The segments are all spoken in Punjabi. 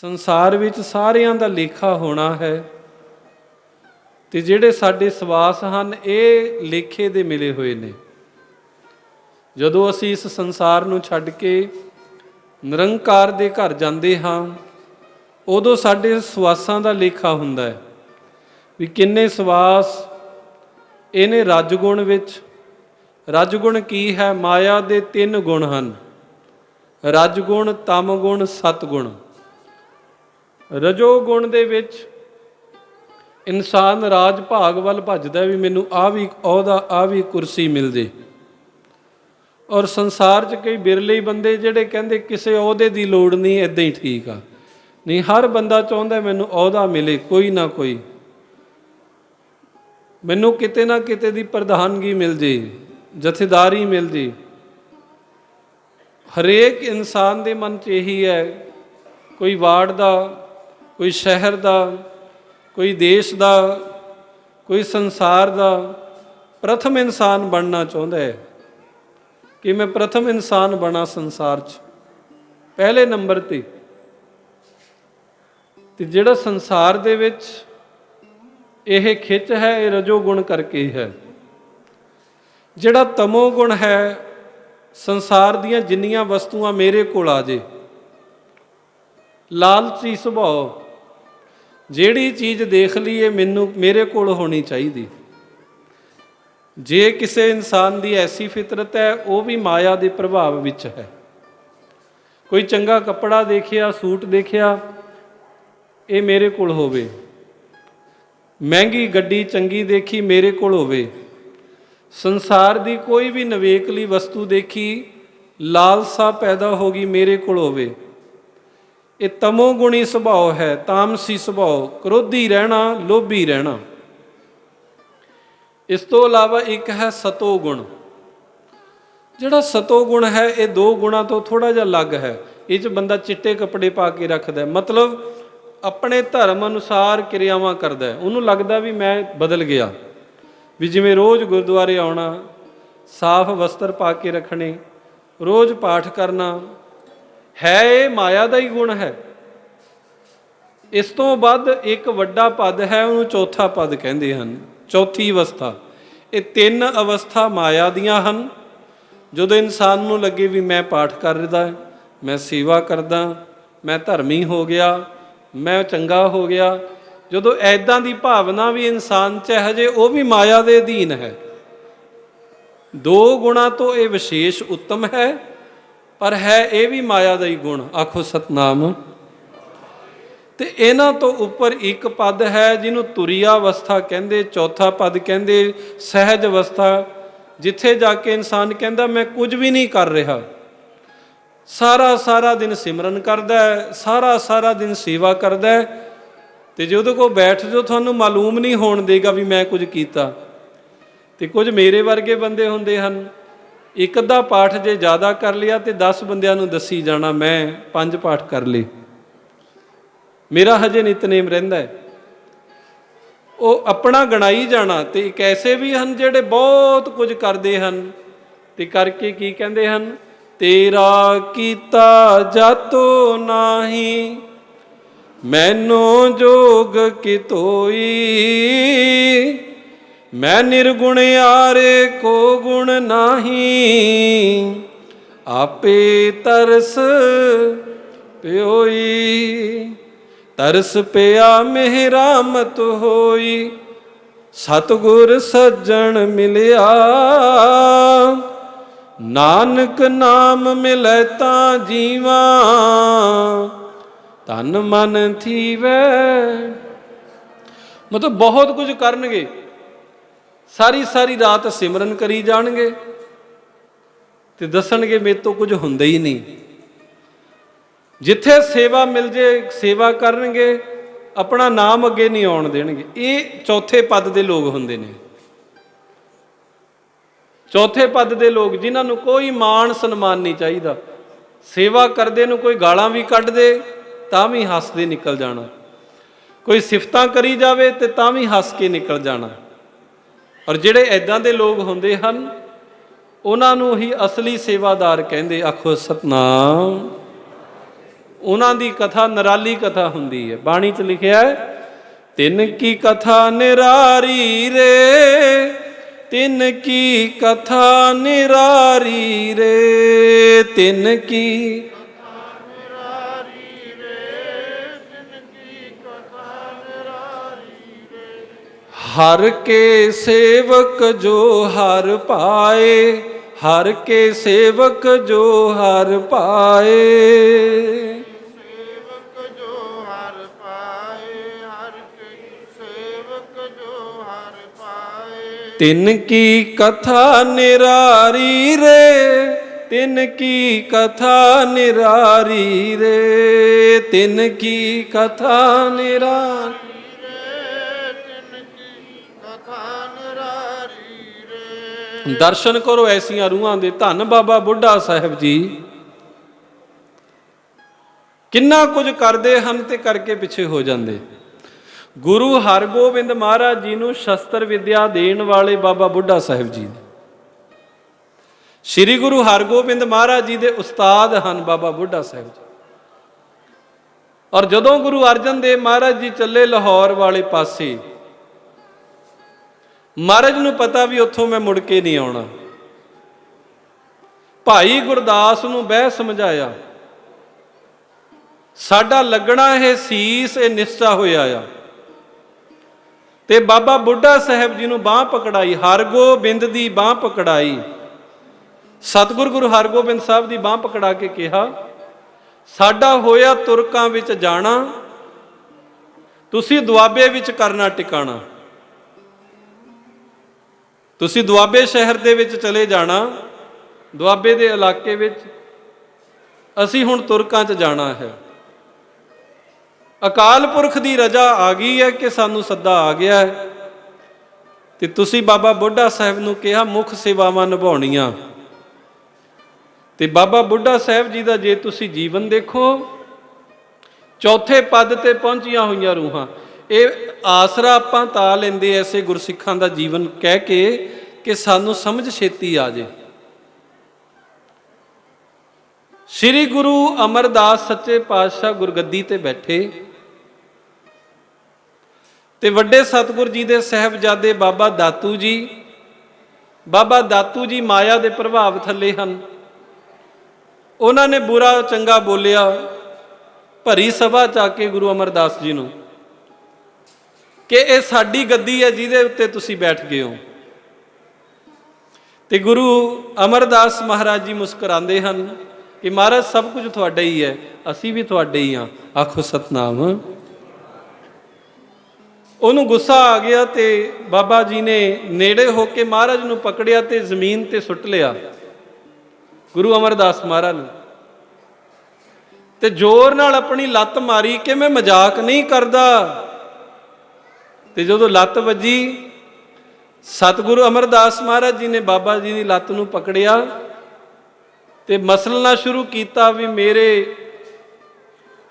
ਸੰਸਾਰ ਵਿੱਚ ਸਾਰਿਆਂ ਦਾ ਲੇਖਾ ਹੋਣਾ ਹੈ ਤੇ ਜਿਹੜੇ ਸਾਡੇ ਸਵਾਸ ਹਨ, ਇਹ ਲੇਖੇ ਦੇ ਮਿਲੇ ਹੋਏ ਨੇ। ਜਦੋਂ ਅਸੀਂ ਇਸ ਸੰਸਾਰ ਨੂੰ ਛੱਡ ਕੇ ਨਿਰੰਕਾਰ ਦੇ ਘਰ ਜਾਂਦੇ ਹਾਂ, ਉਦੋਂ ਸਾਡੇ ਸਵਾਸਾਂ ਦਾ ਲੇਖਾ ਹੁੰਦਾ ਹੈ ਵੀ ਕਿੰਨੇ ਸਵਾਸ ਇਹਨੇ ਰਜਗੁਣ ਵਿੱਚ। ਰਜਗੁਣ ਕੀ ਹੈ? ਮਾਇਆ ਦੇ ਤਿੰਨ ਗੁਣ ਹਨ। ਰਜਗੁਣ, ਤਮਗੁਣ, ਸਤਗੁਣ। ਰਜੋ ਗੁਣ ਦੇ ਵਿੱਚ ਇਨਸਾਨ ਰਾਜ ਭਾਗ ਵੱਲ ਭੱਜਦਾ ਵੀ ਮੈਨੂੰ ਆ ਵੀ ਅਹੁਦਾ ਆ ਵੀ ਕੁਰਸੀ ਮਿਲ ਜੇ। ਔਰ ਸੰਸਾਰ 'ਚ ਕਈ ਬਿਰਲੇ ਬੰਦੇ ਜਿਹੜੇ ਕਹਿੰਦੇ ਕਿਸੇ ਅਹੁਦੇ ਦੀ ਲੋੜ ਨਹੀਂ ਇਦਾਂ ਹੀ ਠੀਕ ਆ। ਨਹੀਂ, ਹਰ ਬੰਦਾ ਚਾਹੁੰਦਾ ਮੈਨੂੰ ਅਹੁਦਾ ਮਿਲੇ, ਕੋਈ ਨਾ ਕੋਈ। ਮੈਨੂੰ ਕਿਤੇ ਨਾ ਕਿਤੇ ਦੀ ਪ੍ਰਧਾਨਗੀ ਮਿਲ ਜੇ, ਜਥੇਦਾਰੀ ਮਿਲ ਜੇ। ਹਰੇਕ ਇਨਸਾਨ ਦੇ ਮਨ 'ਚ ਇਹੀ ਹੈ, ਕੋਈ ਵਾਰਡ ਦਾ ਕੋਈ ਸ਼ਹਿਰ ਦਾ, ਕੋਈ ਦੇਸ਼ ਦਾ, ਕੋਈ ਸੰਸਾਰ ਦਾ ਪ੍ਰਥਮ ਇਨਸਾਨ ਬਣਨਾ ਚਾਹੁੰਦਾ ਹੈ। ਕਿ ਮੈਂ ਪ੍ਰਥਮ ਇਨਸਾਨ ਬਣਾ ਸੰਸਾਰ 'ਚ। ਪਹਿਲੇ ਨੰਬਰ ਤੇ। ਤੇ ਜਿਹੜਾ ਸੰਸਾਰ ਦੇ ਵਿੱਚ ਇਹ ਖਿੱਚ ਹੈ, ਇਹ ਰਜੋ ਗੁਣ ਕਰਕੇ ਹੀ। ਹੈ ਜਿਹੜਾ ਤਮੋ ਗੁਣ ਹੈ, ਸੰਸਾਰ ਦੀਆਂ ਜਿੰਨੀਆਂ ਵਸਤੂਆਂ ਮੇਰੇ ਕੋਲ ਆ ਜੇ। ਲਾਲਚੀ ਸੁਭਾਅ। ਜਿਹੜੀ ਚੀਜ਼ ਦੇਖ ਲਈ ਇਹ ਮੈਨੂੰ, ਮੇਰੇ ਕੋਲ ਹੋਣੀ ਚਾਹੀਦੀ। ਜੇ ਕਿਸੇ ਇਨਸਾਨ ਦੀ ਐਸੀ ਫਿਤਰਤ ਹੈ, ਉਹ ਵੀ ਮਾਇਆ ਦੇ ਪ੍ਰਭਾਵ ਵਿੱਚ ਹੈ। ਕੋਈ ਚੰਗਾ ਕੱਪੜਾ ਦੇਖਿਆ, ਸੂਟ ਦੇਖਿਆ, ਇਹ ਮੇਰੇ ਕੋਲ ਹੋਵੇ। ਮਹਿੰਗੀ ਗੱਡੀ ਚੰਗੀ ਦੇਖੀ, ਮੇਰੇ ਕੋਲ ਹੋਵੇ। ਸੰਸਾਰ ਦੀ ਕੋਈ ਵੀ ਨਵੇਕਲੀ ਵਸਤੂ ਦੇਖੀ, ਲਾਲਸਾ ਪੈਦਾ ਹੋ ਗਈ, ਮੇਰੇ ਕੋਲ ਹੋਵੇ। ਇਹ ਤਮੋ ਗੁਣੀ ਸੁਭਾਅ ਹੈ, ਤਾਮਸੀ ਸੁਭਾਅ, ਕ੍ਰੋਧੀ ਰਹਿਣਾ, ਲੋਭੀ ਰਹਿਣਾ। ਇਸ ਤੋਂ ਇਲਾਵਾ ਇੱਕ ਹੈ ਸਤੋ ਗੁਣ। ਜਿਹੜਾ ਸਤੋ ਗੁਣ ਹੈ, ਇਹ ਦੋ ਗੁਣਾਂ ਤੋਂ ਥੋੜਾ ਜਿਹਾ ਅਲੱਗ ਹੈ। ਇਹ ਚ ਬੰਦਾ ਚਿੱਟੇ ਕੱਪੜੇ ਪਾ ਕੇ ਰੱਖਦਾ ਮਤਲਬ ਆਪਣੇ ਧਰਮ ਅਨੁਸਾਰ ਕਿਰਿਆਵਾਂ ਕਰਦਾ ਉਹਨੂੰ ਲੱਗਦਾ ਵੀ ਮੈਂ ਬਦਲ ਗਿਆ। ਵੀ ਜਿਵੇਂ ਰੋਜ਼ ਗੁਰਦੁਆਰੇ ਆਉਣਾ, ਸਾਫ਼ ਵਸਤਰ ਪਾ ਕੇ ਰੱਖਣੇ, ਰੋਜ਼ ਪਾਠ ਕਰਨਾ ਹੈ ਇਹ ਮਾਇਆ ਦਾ ਹੀ ਗੁਣ ਹੈ। ਇਸ ਤੋਂ ਵੱਧ ਇੱਕ ਵੱਡਾ ਪਦ ਹੈ, ਉਹਨੂੰ ਚੌਥਾ ਪਦ ਕਹਿੰਦੇ ਹਨ। ਚੌਥੀ ਅਵਸਥਾ। ਇਹ ਤਿੰਨ ਅਵਸਥਾ ਮਾਇਆ ਦੀਆਂ ਹਨ। ਜਦੋਂ ਇਨਸਾਨ ਨੂੰ ਲੱਗੇ ਵੀ ਮੈਂ ਪਾਠ ਕਰਦਾ, ਮੈਂ ਸੇਵਾ ਕਰਦਾ, ਮੈਂ ਧਰਮੀ ਹੋ ਗਿਆ, ਮੈਂ ਚੰਗਾ ਹੋ ਗਿਆ, ਜਦੋਂ ਐਦਾਂ ਦੀ ਭਾਵਨਾ ਵੀ ਇਨਸਾਨ 'ਚ ਹੈ ਹਜੇ ਉਹ ਵੀ ਮਾਇਆ ਦੇ ਅਧੀਨ ਹੈ। ਦੋ ਗੁਣਾ ਤੋਂ ਇਹ ਵਿਸ਼ੇਸ਼ ਉੱਤਮ ਹੈ। ਪਰ ਹੈ ਇਹ ਵੀ ਮਾਇਆ ਦਾ ਹੀ ਗੁਣ, ਆਖੋ ਸਤਨਾਮ। ਤੇ ਇਹਨਾਂ ਤੋਂ ਉੱਪਰ ਇੱਕ ਪਦ ਹੈ ਜਿਹਨੂੰ ਤੁਰੀਆ ਅਵਸਥਾ ਕਹਿੰਦੇ, ਚੌਥਾ ਪਦ ਕਹਿੰਦੇ, ਸਹਿਜ ਅਵਸਥਾ, ਜਿੱਥੇ ਜਾ ਕੇ ਇਨਸਾਨ ਕਹਿੰਦਾ, ਮੈਂ ਕੁਝ ਵੀ ਨਹੀਂ ਕਰ ਰਿਹਾ। ਸਾਰਾ ਸਾਰਾ ਦਿਨ ਸਿਮਰਨ ਕਰਦਾ ਹੈ, ਸਾਰਾ ਸਾਰਾ ਦਿਨ ਸੇਵਾ ਕਰਦਾ ਹੈ। ਤੇ ਜਦੋਂ ਕੋਲ ਬੈਠ ਜੋ ਤੁਹਾਨੂੰ ਮਾਲੂਮ ਨਹੀਂ ਹੋਣ ਦੇਗਾ ਵੀ ਮੈਂ ਕੁਝ ਕੀਤਾ। ਤੇ ਕੁਝ ਮੇਰੇ ਵਰਗੇ ਬੰਦੇ ਹੁੰਦੇ ਹਨ। ਇੱਕ ਅੱਧਾ ਪਾਠ ਜੇ ਜ਼ਿਆਦਾ ਕਰ ਲਿਆ ਤੇ 10 ਬੰਦਿਆਂ ਨੂੰ ਦੱਸੀ ਜਾਣਾ, ਮੈਂ ਪੰਜ ਪਾਠ ਕਰ ਲਏ। ਮੇਰਾ ਹਜੇ ਨਿਤਨੇਮ ਰਹਿੰਦਾ ਹੈ। ਉਹ ਆਪਣਾ ਗਣਾਈ ਜਾਣਾ ਤੇ ਇੱਕ ਐਸੇ ਵੀ ਹਨ ਜਿਹੜੇ ਬਹੁਤ ਕੁਝ ਕਰਦੇ ਹਨ। ਤੇ ਕਰਕੇ ਕੀ ਕਹਿੰਦੇ ਹਨ? ਤੇਰਾ ਕੀਤਾ ਜਾਤੋ ਨਾਹੀ, ਮੈਨੂੰ ਜੋਗ ਕਿਤੋਈ। ਮੈਂ ਨਿਰਗੁਣ ਆਰੇ ਕੋ ਗੁਣ ਨਾਹੀ, ਆਪੇ ਤਰਸ ਪਿਓਈ। ਤਰਸ ਪਿਆ ਮਿਹਰਾਮਤ ਹੋਈ, ਸਤਗੁਰ ਸੱਜਣ ਮਿਲਿਆ। ਨਾਨਕ ਨਾਮ ਮਿਲੈ ਤਾਂ ਜੀਵਾ ਤਨ ਮਨ ਥੀਵੈ। ਮਤਲਬ ਬਹੁਤ ਕੁਝ ਕਰਨਗੇ। ਸਾਰੀ ਸਾਰੀ ਰਾਤ ਸਿਮਰਨ ਕਰੀ ਜਾਣਗੇ ਤੇ ਦੱਸਣਗੇ ਮੇਰੇ ਤੋਂ ਕੁਝ ਹੁੰਦਾ ਹੀ ਨਹੀਂ। ਜਿੱਥੇ ਸੇਵਾ ਮਿਲ ਜੇ, ਸੇਵਾ ਕਰਨਗੇ, ਆਪਣਾ ਨਾਮ ਅੱਗੇ ਨਹੀਂ ਆਉਣ ਦੇਣਗੇ। ਇਹ ਚੌਥੇ ਪਦ ਦੇ ਲੋਕ ਹੁੰਦੇ ਨੇ। ਚੌਥੇ ਪਦ ਦੇ ਲੋਕ ਜਿਨ੍ਹਾਂ ਨੂੰ ਕੋਈ ਮਾਣ ਸਨਮਾਨ ਨਹੀਂ ਚਾਹੀਦਾ। ਸੇਵਾ ਕਰਦੇ ਨੂੰ ਕੋਈ ਗਾਲਾਂ ਵੀ ਕੱਢ ਦੇ, ਤਾਂ ਵੀ ਹੱਸਦੇ ਨਿਕਲ ਜਾਣਾ। ਕੋਈ ਸਿਫਤਾਂ ਕਰੀ ਜਾਵੇ ਤੇ ਤਾਂ ਵੀ ਹੱਸ ਕੇ ਨਿਕਲ ਜਾਣਾ। ਔਰ ਜਿਹੜੇ ਐਦਾਂ ਦੇ ਲੋਕ ਹੁੰਦੇ ਹਨ, ਉਹਨਾਂ ਨੂੰ ਹੀ ਅਸਲੀ ਸੇਵਾਦਾਰ ਕਹਿੰਦੇ, ਆਖੋ ਸਤਨਾਮ। ਉਹਨਾਂ ਦੀ ਕਥਾ ਨਰਾਲੀ ਕਥਾ ਹੁੰਦੀ ਹੈ। ਬਾਣੀ 'ਚ ਲਿਖਿਆ ਹੈ, ਤਿੰਨ ਕੀ ਕਥਾ ਨਿਰਾਰੀ ਰੇ, ਤਿੰਨ ਕੀ ਕਥਾ ਨਿਰਾਰੀ ਰੇ, ਤਿੰਨ ਕੀ ਹਰ ਕੇ ਸੇਵਕ ਜੋ ਹਰ ਪਾਏ ਹਰ ਕੇ ਸੇਵਕ ਜੋ ਹਰ ਪਾਏ। ਸੇਵਕ ਜੋ ਹਰ ਪਾਏ ਹਰ ਕੇ ਸੇਵਕ ਜੋ ਹਰ ਪਾਏ। ਤਿੰਨ ਕੀ ਕਥਾ ਨਿਰਾਰੀ ਰੇ ਤਿੰਨ ਕੀ ਕਥਾ ਨਿਰਾਰੀ ਰੇ ਤਿੰਨ ਕੀ ਕਥਾ ਨਿਰਾਰੀ ਦਰਸ਼ਨ ਕਰੋ ਐਸੀਆਂ ਰੂਹਾਂ ਦੇ ਧੰਨ ਬਾਬਾ ਬੁੱਢਾ ਸਾਹਿਬ ਜੀ। ਕਿੰਨਾ ਕੁਝ ਕਰਦੇ ਹਨ ਤੇ ਕਰਕੇ ਪਿੱਛੇ ਹੋ ਜਾਂਦੇ। ਗੁਰੂ ਹਰਗੋਬਿੰਦ ਮਹਾਰਾਜ ਜੀ ਨੂੰ ਸ਼ਸਤਰ ਵਿਦਿਆ ਦੇਣ ਵਾਲੇ ਬਾਬਾ ਬੁੱਢਾ ਸਾਹਿਬ ਜੀ। ਸ੍ਰੀ ਗੁਰੂ ਹਰਗੋਬਿੰਦ ਮਹਾਰਾਜ ਜੀ ਦੇ ਉਸਤਾਦ ਹਨ ਬਾਬਾ ਬੁੱਢਾ ਸਾਹਿਬ ਜੀ। ਔਰ ਜਦੋਂ ਗੁਰੂ ਅਰਜਨ ਦੇਵ ਮਹਾਰਾਜ ਜੀ ਚੱਲੇ ਲਾਹੌਰ ਵਾਲੇ ਪਾਸੇ ਮਹਾਰਾਜ ਨੂੰ ਪਤਾ ਵੀ ਉੱਥੋਂ ਮੈਂ ਮੁੜ ਕੇ ਨਹੀਂ ਆਉਣਾ। ਭਾਈ ਗੁਰਦਾਸ ਨੂੰ ਬਹਿ ਸਮਝਾਇਆ। ਸਾਡਾ ਲੱਗਣਾ ਇਹ ਸੀਸ, ਇਹ ਨਿਸ਼ਚਾ ਹੋਇਆ ਆ। ਤੇ ਬਾਬਾ ਬੁੱਢਾ ਸਾਹਿਬ ਜੀ ਨੂੰ ਬਾਹ ਪਕੜਾਈ, ਹਰਗੋਬਿੰਦ ਦੀ ਬਾਹ ਪਕੜਾਈ। ਸਤਿਗੁਰ ਗੁਰੂ ਹਰਗੋਬਿੰਦ ਸਾਹਿਬ ਦੀ ਬਾਹ ਪਕੜਾ ਕੇ ਕਿਹਾ, ਸਾਡਾ ਹੋਇਆ ਤੁਰਕਾਂ ਵਿੱਚ ਜਾਣਾ, ਤੁਸੀਂ ਦੁਆਬੇ ਵਿੱਚ ਕਰਨਾ ਟਿਕਾਣਾ। ਤੁਸੀਂ ਦੁਆਬੇ ਸ਼ਹਿਰ ਦੇ ਵਿੱਚ ਚਲੇ ਜਾਣਾ, ਦੁਆਬੇ ਦੇ ਇਲਾਕੇ ਵਿੱਚ ਅਸੀਂ ਹੁਣ ਤੁਰਕਾਂ 'ਚ ਜਾਣਾ ਹੈ। ਅਕਾਲ ਪੁਰਖ ਦੀ ਰਜਾ ਆ ਗਈ ਹੈ ਕਿ ਸਾਨੂੰ ਸੱਦਾ ਆ ਗਿਆ ਹੈ। ਤੇ ਤੁਸੀਂ ਬਾਬਾ ਬੁੱਢਾ ਸਾਹਿਬ ਨੂੰ ਕਿਹਾ, ਮੁੱਖ ਸੇਵਾਵਾਂ ਨਿਭਾਉਣੀਆਂ। ਤੇ ਬਾਬਾ ਬੁੱਢਾ ਸਾਹਿਬ ਜੀ ਦਾ ਜੇ ਤੁਸੀਂ ਜੀਵਨ ਦੇਖੋ, ਚੌਥੇ ਪਦ ਤੇ ਪਹੁੰਚੀਆਂ ਹੋਈਆਂ ਰੂਹਾਂ। ਇਹ ਆਸਰਾ ਆਪਾਂ ਤਾਂ ਲੈਂਦੇ ਐਸੇ ਗੁਰਸਿੱਖਾਂ ਦਾ ਜੀਵਨ ਕਹਿ ਕੇ ਕਿ ਸਾਨੂੰ ਸਮਝ ਛੇਤੀ ਆ ਜੇ। ਸ੍ਰੀ ਗੁਰੂ ਅਮਰਦਾਸ ਸੱਚੇ ਪਾਤਸ਼ਾਹ ਗੁਰਗੱਦੀ ਤੇ ਬੈਠੇ ਤੇ ਵੱਡੇ ਸਤਿਗੁਰ ਜੀ ਦੇ ਸਹਿਬਜ਼ਾਦੇ ਬਾਬਾ ਦਾਤੂ ਜੀ, ਬਾਬਾ ਦਾਤੂ ਜੀ ਮਾਇਆ ਦੇ ਪ੍ਰਭਾਵ ਥੱਲੇ ਹਨ। ਉਹਨਾਂ ਨੇ ਬੁਰਾ ਚੰਗਾ ਬੋਲਿਆ, ਭਰੀ ਸਭਾ ਚ ਆ ਕੇ ਗੁਰੂ ਅਮਰਦਾਸ ਜੀ ਨੂੰ। ਕਿ ਇਹ ਸਾਡੀ ਗੱਦੀ ਹੈ ਜਿਹਦੇ ਉੱਤੇ ਤੁਸੀਂ ਬੈਠ ਗਏ ਹੋ। ਤੇ ਗੁਰੂ ਅਮਰਦਾਸ ਮਹਾਰਾਜ ਜੀ ਮੁਸਕਰਾਉਂਦੇ ਹਨ ਕਿ ਮਹਾਰਾਜ, ਸਭ ਕੁਝ ਤੁਹਾਡਾ ਹੀ ਹੈ, ਅਸੀਂ ਵੀ ਤੁਹਾਡੇ ਹੀ ਹਾਂ। ਆਖੋ ਸਤਨਾਮ। ਉਹਨੂੰ ਗੁੱਸਾ ਆ ਗਿਆ ਤੇ ਬਾਬਾ ਜੀ ਨੇ ਨੇੜੇ ਹੋ ਕੇ ਮਹਾਰਾਜ ਨੂੰ ਪਕੜਿਆ ਤੇ ਜ਼ਮੀਨ ਤੇ ਸੁੱਟ ਲਿਆ। ਗੁਰੂ ਅਮਰਦਾਸ ਮਹਾਰਾਜ ਨੂੰ। ਤੇ ਜ਼ੋਰ ਨਾਲ ਆਪਣੀ ਲੱਤ ਮਾਰੀ ਕਿ ਮੈਂ ਮਜ਼ਾਕ ਨਹੀਂ ਕਰਦਾ। ਤੇ ਜਦੋਂ ਲੱਤ ਵੱਜੀ, ਸਤਿਗੁਰੂ ਅਮਰਦਾਸ ਮਹਾਰਾਜ ਜੀ ਨੇ ਬਾਬਾ ਜੀ ਦੀ ਲੱਤ ਨੂੰ ਪਕੜਿਆ ਤੇ ਮਸਲਣਾ ਸ਼ੁਰੂ ਕੀਤਾ ਵੀ ਮੇਰੇ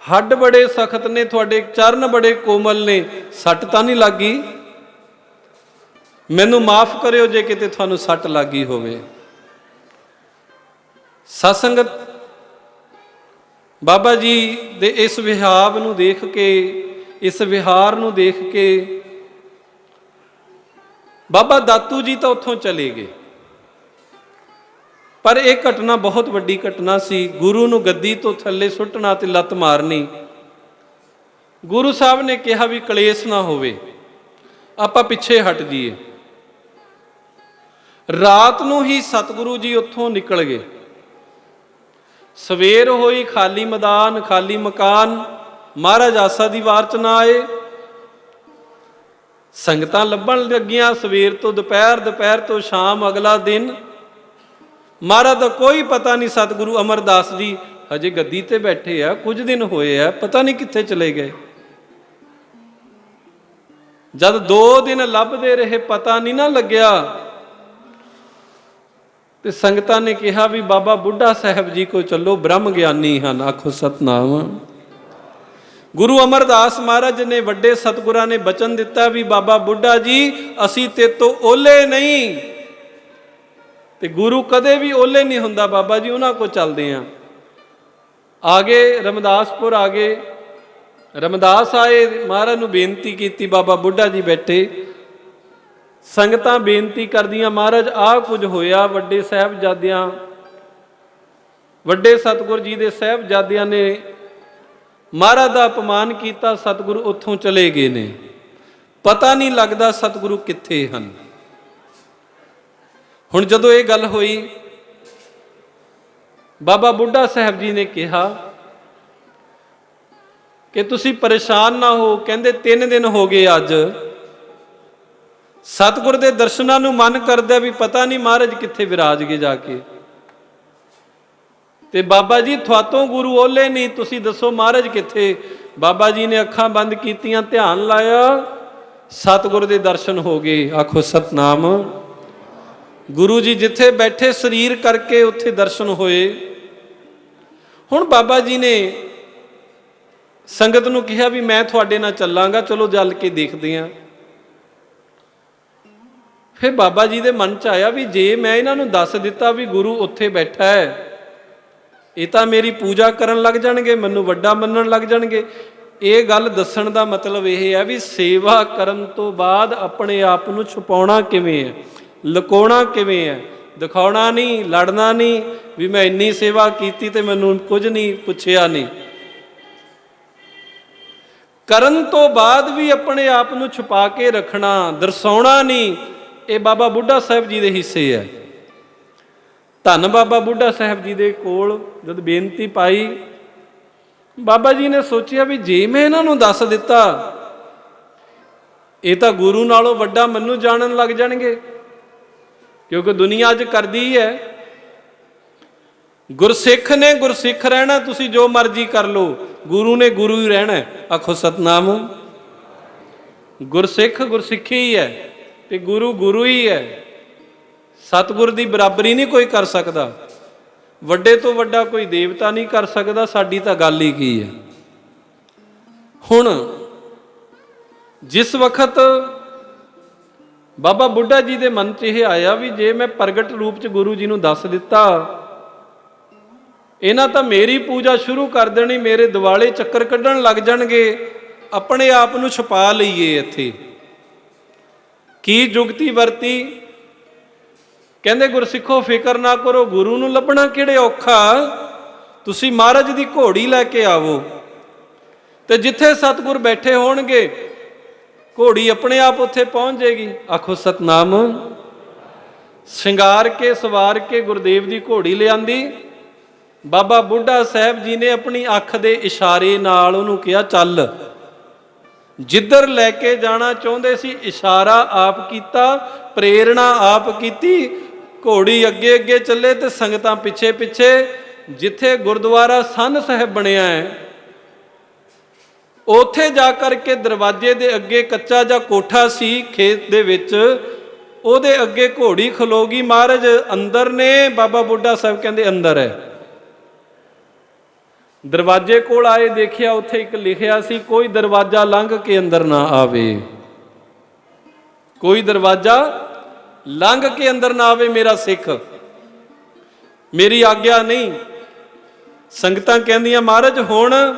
ਹੱਡ ਬੜੇ ਸਖਤ ਨੇ, ਤੁਹਾਡੇ ਚਰਨ ਬੜੇ ਕੋਮਲ ਨੇ, ਸੱਟ ਤਾਂ ਨਹੀਂ ਲੱਗੀ? ਮੈਨੂੰ ਮਾਫ ਕਰਿਓ ਜੇ ਕਿਤੇ ਤੁਹਾਨੂੰ ਸੱਟ ਲੱਗੀ ਹੋਵੇ। ਸਤਸੰਗਤ ਬਾਬਾ ਜੀ ਦੇ ਇਸ ਵਿਹਾਵ ਨੂੰ ਦੇਖ ਕੇ, ਇਸ ਵਿਹਾਰ ਨੂੰ ਦੇਖ ਕੇ ਬਾਬਾ ਦਾਤੂ ਜੀ ਤਾਂ ਉੱਥੋਂ ਚਲੇ ਗਏ। ਪਰ ਇਹ ਘਟਨਾ ਬਹੁਤ ਵੱਡੀ ਘਟਨਾ ਸੀ। ਗੁਰੂ ਨੂੰ ਗੱਦੀ ਤੋਂ ਥੱਲੇ ਸੁੱਟਣਾ ਤੇ ਲੱਤ ਮਾਰਨੀ। ਗੁਰੂ ਸਾਹਿਬ ਨੇ ਕਿਹਾ ਵੀ ਕਲੇਸ਼ ਨਾ ਹੋਵੇ। ਆਪਾਂ ਪਿੱਛੇ ਹਟ ਜਾਈਏ। ਰਾਤ ਨੂੰ ਹੀ ਸਤਿਗੁਰੂ ਜੀ ਉੱਥੋਂ ਨਿਕਲ ਗਏ। ਸਵੇਰ ਹੋਈ, ਖਾਲੀ ਮੈਦਾਨ, ਖਾਲੀ ਮਕਾਨ। ਮਹਾਰਾਜ ਆਸਾ ਦੀ ਵਾਰ ਚ ਨਾ ਆਏ। ਸੰਗਤਾਂ ਲੱਭਣ ਲੱਗੀਆਂ ਸਵੇਰ ਤੋਂ ਦੁਪਹਿਰ ਦੁਪਹਿਰ ਤੋਂ ਸ਼ਾਮ ਅਗਲਾ ਦਿਨ। ਮਹਾਰਾਜ ਦਾ ਕੋਈ ਪਤਾ ਨਹੀਂ ਸਤਿਗੁਰੂ ਅਮਰਦਾਸ ਜੀ ਹਜੇ ਗੱਦੀ ਤੇ ਬੈਠੇ ਆ, ਕੁਝ ਦਿਨ ਹੋਏ ਆ, ਪਤਾ ਨਹੀਂ ਕਿੱਥੇ ਚਲੇ ਗਏ। ਜਦ 2 ਦਿਨ ਲੱਭਦੇ ਰਹੇ, ਪਤਾ ਨਹੀਂ ਨਾ ਲੱਗਿਆ। ਤੇ ਸੰਗਤਾਂ ਨੇ ਕਿਹਾ ਵੀ ਬਾਬਾ ਬੁੱਢਾ ਸਾਹਿਬ ਜੀ ਕੋ ਚੱਲੋ ਬ੍ਰਹਮ ਗਿਆਨੀ ਹਨ, ਆਖੋ ਸਤਨਾਮ। ਗੁਰੂ ਅਮਰਦਾਸ ਮਹਾਰਾਜ ਨੇ ਵੱਡੇ ਸਤਿਗੁਰਾਂ ਨੇ ਬਚਨ ਦਿੱਤਾ ਵੀ ਬਾਬਾ ਬੁੱਢਾ ਜੀ, ਅਸੀਂ ਤੇ ਤੋਂ ਓਲੇ ਨਹੀਂ। ਤੇ ਗੁਰੂ ਕਦੇ ਵੀ ਓਲੇ ਨਹੀਂ ਹੁੰਦਾ, ਬਾਬਾ ਜੀ ਉਹਨਾਂ ਕੋ ਚੱਲਦੇ ਆ। ਆਗੇ ਰਮਦਾਸਪੁਰ ਆਗੇ, ਰਮਦਾਸ ਆਏ, ਮਹਾਰਾਜ ਨੂੰ ਬੇਨਤੀ ਕੀਤੀ, ਬਾਬਾ ਬੁੱਢਾ ਜੀ ਬੈਠੇ। ਸੰਗਤਾਂ ਬੇਨਤੀ ਕਰਦੀਆਂ, ਮਹਾਰਾਜ ਆਹ ਕੁਝ ਹੋਇਆ, ਵੱਡੇ ਸਾਹਿਬਜ਼ਾਦਿਆਂ, ਵੱਡੇ ਸਤਿਗੁਰ ਜੀ ਦੇ ਸਾਹਿਬਜ਼ਾਦਿਆਂ ਨੇ ਮਹਾਰਾਜ ਦਾ ਅਪਮਾਨ ਕੀਤਾ, ਸਤਿਗੁਰੂ ਉੱਥੋਂ ਚਲੇ ਗਏ ਨੇ। ਪਤਾ ਨਹੀਂ ਲੱਗਦਾ ਸਤਿਗੁਰੂ ਕਿੱਥੇ ਹਨ। ਹੁਣ ਜਦੋਂ ਇਹ ਗੱਲ ਹੋਈ, ਬਾਬਾ ਬੁੱਢਾ ਸਾਹਿਬ ਜੀ ਨੇ ਕਿਹਾ ਕਿ ਤੁਸੀਂ ਪਰੇਸ਼ਾਨ ਨਾ ਹੋ, ਕਹਿੰਦੇ 3 ਦਿਨ ਹੋ ਗਏ ਅੱਜ। ਸਤਿਗੁਰ ਦੇ ਦਰਸ਼ਨਾਂ ਨੂੰ ਮਨ ਕਰਦਾ ਵੀ ਪਤਾ ਨਹੀਂ ਮਹਾਰਾਜ ਕਿੱਥੇ ਵਿਰਾਜ ਗਏ ਜਾ ਕੇ। ਤੇ ਬਾਬਾ ਜੀ, ਤੁਹਾਤੋਂ ਗੁਰੂ ਓਲੇ ਨਹੀਂ, ਤੁਸੀਂ ਦੱਸੋ ਮਹਾਰਾਜ ਕਿੱਥੇ? ਬਾਬਾ ਜੀ ਨੇ ਅੱਖਾਂ ਬੰਦ ਕੀਤੀਆਂ, ਧਿਆਨ ਲਾਇਆ। ਸਤਿਗੁਰ ਦੇ ਦਰਸ਼ਨ ਹੋ ਗਏ। ਆਖੋ, ਸਤਨਾਮ। ਗੁਰੂ ਜੀ ਜਿੱਥੇ ਬੈਠੇ, ਸਰੀਰ ਕਰਕੇ ਉੱਥੇ ਦਰਸ਼ਨ ਹੋਏ। ਹੁਣ ਬਾਬਾ ਜੀ ਨੇ ਸੰਗਤ ਨੂੰ ਕਿਹਾ ਵੀ ਮੈਂ ਤੁਹਾਡੇ ਨਾਲ ਚੱਲਾਂਗਾ, ਚਲੋ ਜਲ ਕੇ ਦੇਖਦੇ ਆਂ। ਫਿਰ ਬਾਬਾ ਜੀ ਦੇ ਮਨ ਚ ਆਇਆ ਵੀ ਜੇ ਮੈਂ ਇਹਨਾਂ ਨੂੰ ਦੱਸ ਦਿੱਤਾ ਵੀ ਗੁਰੂ ਉੱਥੇ ਬੈਠਾ ਹੈ ਇਹ ਤਾਂ ਮੇਰੀ ਪੂਜਾ ਕਰਨ ਲੱਗ ਜਾਣਗੇ, ਮੈਨੂੰ ਵੱਡਾ ਮੰਨਣ ਲੱਗ ਜਾਣਗੇ। ਇਹ ਗੱਲ ਦੱਸਣ ਦਾ ਮਤਲਬ ਇਹ ਹੈ ਵੀ ਸੇਵਾ ਕਰਨ ਤੋਂ ਬਾਅਦ ਆਪਣੇ ਆਪ ਨੂੰ ਛੁਪਾਉਣਾ ਕਿਵੇਂ ਹੈ? ਲੁਕਾਉਣਾ ਕਿਵੇਂ ਹੈ? ਦਿਖਾਉਣਾ ਨਹੀਂ, ਲੜਨਾ ਨਹੀਂ, ਵੀ ਮੈਂ ਇੰਨੀ ਸੇਵਾ ਕੀਤੀ ਤੇ ਮੈਨੂੰ ਕੁਝ ਨਹੀਂ ਪੁੱਛਿਆ ਨਹੀਂ। ਕਰਨ ਤੋਂ ਬਾਅਦ ਵੀ ਆਪਣੇ ਆਪ ਨੂੰ ਛੁਪਾ ਕੇ ਰੱਖਣਾ, ਦਰਸਾਉਣਾ ਨਹੀਂ, ਇਹ ਬਾਬਾ ਬੁੱਢਾ ਸਾਹਿਬ ਜੀ ਦੇ ਹਿੱਸੇ ਹੈ। ਧੰਨ ਬਾਬਾ ਬੁੱਢਾ ਸਾਹਿਬ ਜੀ ਦੇ ਕੋਲ ਜਦ ਬੇਨਤੀ ਪਾਈ, ਬਾਬਾ ਜੀ ਨੇ ਸੋਚਿਆ ਵੀ ਜੇ ਮੈਂ ਇਹਨਾਂ ਨੂੰ ਦੱਸ ਦਿੱਤਾ, ਇਹ ਤਾਂ ਗੁਰੂ ਨਾਲੋਂ ਵੱਡਾ ਮੈਨੂੰ ਜਾਣਨ ਲੱਗ ਜਾਣਗੇ। ਕਿਉਂਕਿ ਦੁਨੀਆ ਅੱਜ ਕਰਦੀ ਹੈ ਗੁਰਸਿੱਖ ਨੇ ਗੁਰਸਿੱਖ ਰਹਿਣਾ, ਤੁਸੀਂ ਜੋ ਮਰਜ਼ੀ ਕਰ ਲਓ। ਗੁਰੂ ਨੇ ਗੁਰੂ ਹੀ ਰਹਿਣਾ ਆਖੋ ਸਤਨਾਮ। ਗੁਰਸਿੱਖ ਗੁਰਸਿੱਖੀ ਹੀ ਹੈ ਤੇ ਗੁਰੂ ਗੁਰੂ ਹੀ ਹੈ। ਸਤਿਗੁਰ ਦੀ ਬਰਾਬਰੀ ਨਹੀਂ ਕੋਈ ਕਰ ਸਕਦਾ। ਵੱਡੇ ਤੋਂ ਵੱਡਾ ਕੋਈ ਦੇਵਤਾ ਨਹੀਂ ਕਰ ਸਕਦਾ, ਸਾਡੀ ਤਾਂ ਗੱਲ ਹੀ ਕੀ ਹੈ? ਹੁਣ ਜਿਸ ਵਕਤ ਬਾਬਾ ਬੁੱਢਾ ਜੀ ਦੇ ਮਨ 'ਚ ਇਹ ਆਇਆ ਵੀ ਜੇ ਮੈਂ ਪ੍ਰਗਟ ਰੂਪ 'ਚ ਗੁਰੂ ਜੀ ਨੂੰ ਦੱਸ ਦਿੱਤਾ, ਇਹਨਾਂ ਤਾਂ ਮੇਰੀ ਪੂਜਾ ਸ਼ੁਰੂ ਕਰ ਦੇਣੀ, ਮੇਰੇ ਦਿਵਾਲੇ ਚੱਕਰ ਕੱਢਣ ਲੱਗ ਜਾਣਗੇ, ਆਪਣੇ ਆਪ ਨੂੰ ਛੁਪਾ ਲਈਏ ਇੱਥੇ। ਕੀ ਜੁਗਤੀ ਵਰਤੀ ਕਹਿੰਦੇ, ਗੁਰਸਿੱਖੋ, ਫਿਕਰ ਨਾ ਕਰੋ, ਗੁਰੂ ਨੂੰ ਲੱਭਣਾ ਕਿਹੜੇ ਔਖਾ? ਤੁਸੀਂ ਮਹਾਰਾਜ ਦੀ ਘੋੜੀ ਲੈ ਕੇ ਆਵੋ। ਤੇ ਜਿੱਥੇ ਸਤਿਗੁਰ ਬੈਠੇ ਹੋਣਗੇ, ਘੋੜੀ ਆਪਣੇ ਆਪ ਉੱਥੇ ਪਹੁੰਚ ਜਾਏਗੀ। ਆਖੋ, ਸਤਨਾਮ, ਸ਼ਿੰਗਾਰ ਕੇ, ਸਵਾਰ ਕੇ ਗੁਰਦੇਵ ਦੀ ਘੋੜੀ ਲਿਆਂਦੀ। ਬਾਬਾ ਬੁੱਢਾ ਸਾਹਿਬ ਜੀ ਨੇ ਆਪਣੀ ਅੱਖ ਦੇ ਇਸ਼ਾਰੇ ਨਾਲ ਉਹਨੂੰ ਕਿਹਾ, ਚੱਲ। ਜਿੱਧਰ ਲੈ ਕੇ ਜਾਣਾ ਚਾਹੁੰਦੇ ਸੀ, ਇਸ਼ਾਰਾ ਆਪ ਕੀਤਾ, ਪ੍ਰੇਰਣਾ ਆਪ ਕੀਤੀ ਘੋੜੀ ਅੱਗੇ ਅੱਗੇ ਚੱਲੇ ਤੇ ਸੰਗਤਾਂ ਪਿੱਛੇ ਪਿੱਛੇ ਜਿੱਥੇ ਗੁਰਦੁਆਰਾ ਸੰਨ ਸਾਹਿਬ ਬਣਿਆ ਹੈ, ਉੱਥੇ ਜਾ ਕਰਕੇ ਦਰਵਾਜ਼ੇ ਦੇ ਅੱਗੇ ਕੱਚਾ ਜਾਂ ਕੋਠਾ ਸੀ ਖੇਤ ਦੇ ਵਿੱਚ, ਉਹਦੇ ਅੱਗੇ ਘੋੜੀ ਖਲੋਗੀ ਮਹਾਰਾਜ, ਅੰਦਰ ਨੇ, ਬਾਬਾ ਬੁੱਢਾ ਸਾਹਿਬ ਕਹਿੰਦੇ ਅੰਦਰ ਹੈ। ਦਰਵਾਜ਼ੇ ਕੋਲ ਆਏ ਦੇਖਿਆ ਉੱਥੇ ਇੱਕ ਲਿਖਿਆ ਸੀ, ਕੋਈ ਦਰਵਾਜ਼ਾ ਲੰਘ ਕੇ ਅੰਦਰ ਨਾ ਆਵੇ। ਕੋਈ ਦਰਵਾਜ਼ਾ ਲੰਘ ਕੇ ਅੰਦਰ ਨਾ ਆਵੇ ਮੇਰਾ ਸਿੱਖ। ਮੇਰੀ ਆਗਿਆ ਨਹੀਂ। ਸੰਗਤਾਂ ਕਹਿੰਦੀਆਂ, ਮਹਾਰਾਜ, ਹੁਣ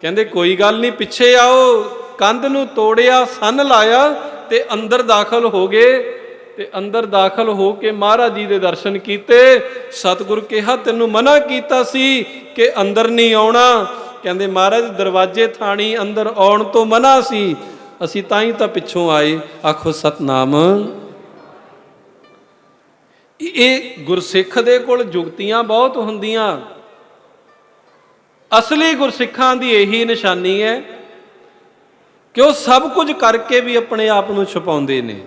ਕਹਿੰਦੇ, ਕੋਈ ਗੱਲ ਨਹੀਂ, ਪਿੱਛੇ ਆਓ। ਕੰਧ ਨੂੰ ਤੋੜਿਆ, ਸੰਨ ਲਾਇਆ ਤੇ ਅੰਦਰ ਦਾਖਲ ਹੋ ਗਏ। ਤੇ ਅੰਦਰ ਦਾਖਲ ਹੋ ਕੇ ਮਹਾਰਾਜ ਜੀ ਦੇ ਦਰਸ਼ਨ ਕੀਤੇ। ਸਤਿਗੁਰ ਕਿਹਾ, ਤੈਨੂੰ ਮਨਾ ਕੀਤਾ ਸੀ ਕਿ ਅੰਦਰ ਨਹੀਂ ਆਉਣਾ। ਕਹਿੰਦੇ, ਮਹਾਰਾਜ, ਦਰਵਾਜ਼ੇ, ਥਾਣੀ ਅੰਦਰ ਆਉਣ ਤੋਂ ਮਨਾ ਸੀ। ਅਸੀਂ ਤਾਂ ਹੀ ਤਾਂ ਪਿੱਛੋਂ ਆਏ। ਆਖੋ, ਸਤਨਾਮ ਇਹ ਗੁਰਸਿੱਖ ਦੇ ਕੋਲ ਜੁਗਤੀਆਂ ਬਹੁਤ ਹੁੰਦੀਆਂ। ਅਸਲੀ ਗੁਰਸਿੱਖਾਂ ਦੀ ਇਹੀ ਨਿਸ਼ਾਨੀ ਹੈ ਕਿ ਉਹ ਸਭ ਕੁਝ ਕਰਕੇ ਵੀ ਆਪਣੇ ਆਪ ਨੂੰ ਛੁਪਾਉਂਦੇ ਨੇ।